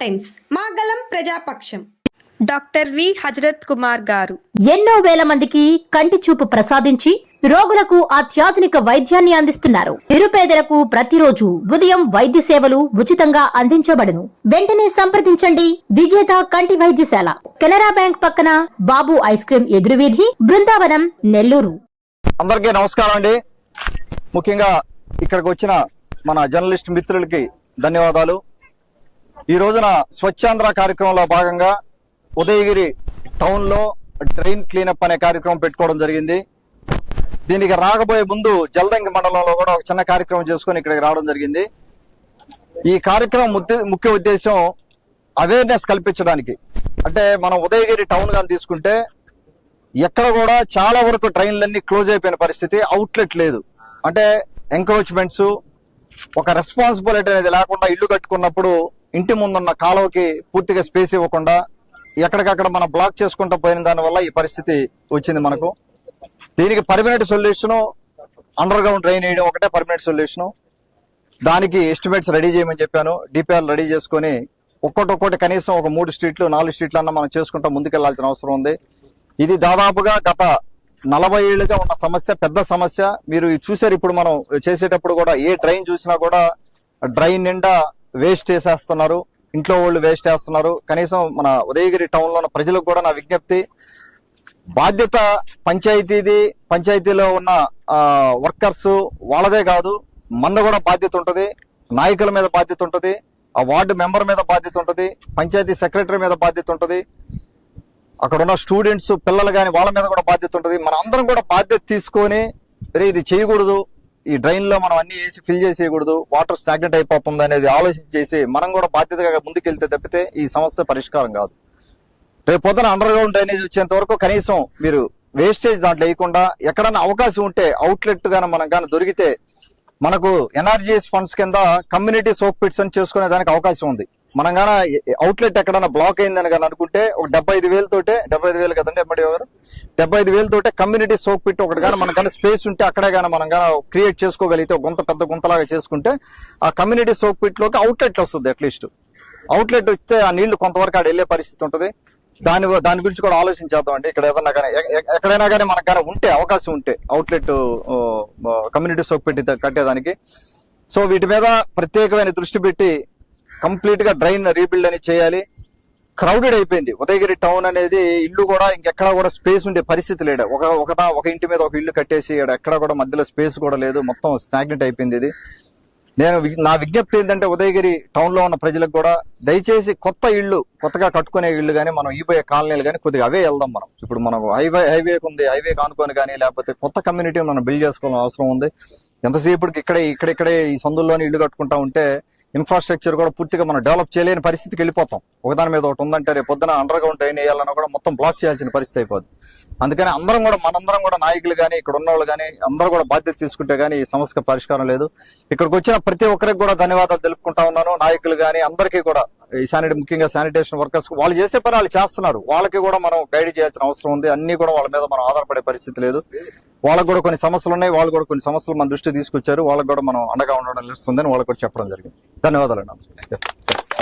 Times. మా గలం ప్రజాపక్షం. Doctor V. Hazrat Kumar గారు. ఎన్నో వేల మందికి కంటి చూపు ప్రసాదించి రోగులకు అత్యాధునిక వైద్యాన్ని అందిస్తున్నారు. నిరుపేదలకు ప్రతిరోజు ఉదయం వైద్య సేవలు ఉచితంగా అందించబడును. వెంటనే సంప్రదించండి. విజేత కంటి వైద్యశాల. కెనరా బ్యాంక్ పక్కన బాబు ఐస్ క్రీం ఎదురువీధి బృందావనం నెల్లూరు. అందరికీ నమస్కారం అండి. ముఖ్యంగా ఇక్కడికి వచ్చిన మన జర్నలిస్ట్ మిత్రులకి ధన్యవాదాలు. ఈ రోజున స్వచ్ఛాంధ్ర కార్యక్రమంలో భాగంగా ఉదయగిరి టౌన్లో డ్రైన్ క్లీనప్ అనే కార్యక్రమం పెట్టుకోవడం జరిగింది. దీనికి రాకపోయే ముందు జల్దంగి మండలంలో కూడా ఒక చిన్న కార్యక్రమం చేసుకొని ఇక్కడికి రావడం జరిగింది. ఈ కార్యక్రమం ముఖ్య ఉద్దేశం అవేర్నెస్ కల్పించడానికి. అంటే మనం ఉదయగిరి టౌన్ కానీ తీసుకుంటే ఎక్కడ కూడా చాలా వరకు ట్రైన్లన్నీ క్లోజ్ అయిపోయిన పరిస్థితి అవుట్లెట్ లేదు. అంటే ఎంక్రోచ్మెంట్స్ ఒక రెస్పాన్సిబిలిటీ అనేది లేకుండా ఇల్లు కట్టుకున్నప్పుడు ఇంటి ముందున్న కాలువకి పూర్తిగా స్పేస్ ఇవ్వకుండా ఎక్కడికక్కడ మనం బ్లాక్ చేసుకుంటూ పోయిన దాని వల్ల ఈ పరిస్థితి వచ్చింది మనకు. దీనికి permanent solution under ground drain వేయడం ఒకటే పర్మనెంట్ సొల్యూషన్. దానికి ఎస్టిమేట్స్ రెడీ చేయమని చెప్పాను. డిపిఆర్ రెడీ చేసుకొని ఒక్కొక్కటి ఒక్కొక్కటి కనీసం ఒక మూడు స్ట్రీట్లు నాలుగు స్ట్రీట్లు అన్న మనం చేసుకుంటా ముందుకెళ్ళాల్సిన అవసరం ఉంది. ఇది దాదాపుగా గత నలభై ఏళ్ళుగా ఉన్న సమస్య పెద్ద సమస్య. మీరు చూసారు ఇప్పుడు మనం చేసేటప్పుడు కూడా ఏ డ్రైన్ చూసినా కూడా డ్రైన్ నిండా వేస్ట్ చేసేస్తున్నారు. ఇంట్లో వాళ్ళు వేస్ట్ చేస్తున్నారు. కనీసం మన ఉదయగిరి టౌన్లో ఉన్న ప్రజలకు కూడా నా విజ్ఞప్తి బాధ్యత పంచాయతీది పంచాయతీలో ఉన్న వర్కర్స్ వాళ్ళదే కాదు మన కూడా బాధ్యత ఉంటుంది. నాయకుల మీద బాధ్యత ఉంటుంది. ఆ వార్డు మెంబర్ మీద బాధ్యత ఉంటుంది. పంచాయతీ సెక్రటరీ మీద బాధ్యత ఉంటుంది. అక్కడ ఉన్న స్టూడెంట్స్ పిల్లలు కానీ వాళ్ళ మీద కూడా బాధ్యత ఉంటుంది. మన అందరం కూడా బాధ్యత తీసుకొని ఇది చేయకూడదు. ఈ డ్రైన్లో మనం అన్ని వేసి ఫిల్ చేసేయకూడదు వాటర్ స్టాగ్నెట్ అయిపోతుంది అనేది ఆలోచన చేసి మనం కూడా బాధ్యతగా ముందుకెళ్తే తప్పితే ఈ సమస్య పరిష్కారం కాదు. రేపు పొద్దున అండర్ గ్రౌండ్ డ్రైనేజ్ వచ్చేంత వరకు కనీసం మీరు వేస్టేజ్ దాంట్లో వేయకుండా ఎక్కడైనా అవకాశం ఉంటే అవుట్లెట్ గానీ మనం కానీ దొరికితే మనకు ఎన్ఆర్జీఎస్ ఫండ్స్ కింద కమ్యూనిటీ సోప్ పిట్స్ అని చేసుకునే దానికి అవకాశం ఉంది. మనం కానీ అవుట్లెట్ ఎక్కడైనా బ్లాక్ అయిందని కానీ అనుకుంటే ఒక డెబ్బై ఐదు వేలతోటే డెబ్బై ఐదు వేలు కదండి ఎంబడి గారు? డెబ్బై ఐదు వేలతోటే కమ్యూనిటీ సోప్ పెట్టి ఒకటి కానీ మన కానీ స్పేస్ ఉంటే అక్కడే కానీ మనం కానీ క్రియేట్ చేసుకోగలిగితే ఒక గుంత పెద్ద గుంతలాగా చేసుకుంటే ఆ కమ్యూనిటీ సోప్ పిట్లోకి అవుట్లెట్ వస్తుంది అట్లీస్ట్ అవుట్లెట్ వస్తే ఆ నీళ్ళు కొంతవరకు ఆడ వెళ్ళే పరిస్థితి ఉంటుంది. దాని దాని గురించి కూడా ఆలోచించేద్దాం అండి. ఇక్కడ ఏదన్నా కానీ ఎక్కడైనా కానీ మనకు కానీ ఉంటే అవకాశం ఉంటే అవుట్లెట్ కమ్యూనిటీ సోప్ పెట్టి కట్టేదానికి. సో వీటి మీద ప్రత్యేకమైన దృష్టి పెట్టి కంప్లీట్గా డ్రైన్ రీబిల్డ్ అని చేయాలి. క్రౌడెడ్ అయిపోయింది. ఉదయగిరి టౌన్ అనేది ఇల్లు కూడా ఇంకెక్కడ కూడా స్పేస్ ఉండే పరిస్థితి లేడు. ఒక ఒక ఒక ఇంటి మీద ఒక ఇల్లు కట్టేసి ఎక్కడ కూడా మధ్యలో స్పేస్ కూడా లేదు. మొత్తం స్టాగ్నెట్ అయిపోయింది ఇది. నేను నా విజ్ఞప్తి ఏంటంటే ఉదయగిరి టౌన్లో ఉన్న ప్రజలకు కూడా దయచేసి కొత్త ఇళ్ళు కొత్తగా కట్టుకునే ఇళ్ళు కానీ మనం ఈబోయే కాలనీలు కానీ కొద్దిగా అవే వెళ్దాం మనం. ఇప్పుడు మనం హైవే హైవే ఉంది. హైవే కానుకొని కానీ లేకపోతే కొత్త కమ్యూనిటీ మనం బిల్డ్ చేసుకోవాల్సిన అవసరం ఉంది. ఎంతసేపటికి ఇక్కడే ఇక్కడిక్కడే ఈ సందుల్లోనే ఇల్లు కట్టుకుంటా ఉంటే ఇన్ఫ్రాస్ట్రక్చర్ కూడా పూర్తిగా మనం డెవలప్ చేయలేని పరిస్థితికి వెళ్ళిపోతాం. ఒకదాని మీద ఒకటి ఉందంటే రేపు పొద్దున అండర్ గ్రౌండ్ ట్రైన్ వేయాలన్నా కూడా మొత్తం బ్లాక్ చేయాల్సిన పరిస్థితి అయిపోద్ది. అందుకని అందరం కూడా మనందరం కూడా నాయకులు కానీ ఇక్కడ ఉన్న వాళ్ళు కానీ అందరూ కూడా బాధ్యత తీసుకుంటే కానీ ఈ సమస్యకు పరిష్కారం లేదు. ఇక్కడికి వచ్చిన ప్రతి ఒక్కరికి కూడా ధన్యవాదాలు తెలుపుకుంటా ఉన్నాను. నాయకులు కానీ అందరికీ కూడా ఈ శానిటీ ముఖ్యంగా శానిటేషన్ వర్కర్స్ వాళ్ళు చేసే పని వాళ్ళు చేస్తున్నారు. వాళ్ళకి కూడా మనం గైడ్ చేయాల్సిన అవసరం ఉంది. అన్ని కూడా వాళ్ళ మీద మనం ఆధారపడే పరిస్థితి లేదు. వాళ్ళకు కూడా కొన్ని సమస్యలు ఉన్నాయి వాళ్ళు కూడా కొన్ని సమస్యలు మన దృష్టి తీసుకొచ్చారు. వాళ్ళకి కూడా మనం అండగా ఉండడం నిలుస్తుందని వాళ్ళకి కూడా చెప్పడం జరిగింది. ధన్యవాదాలు అన్న.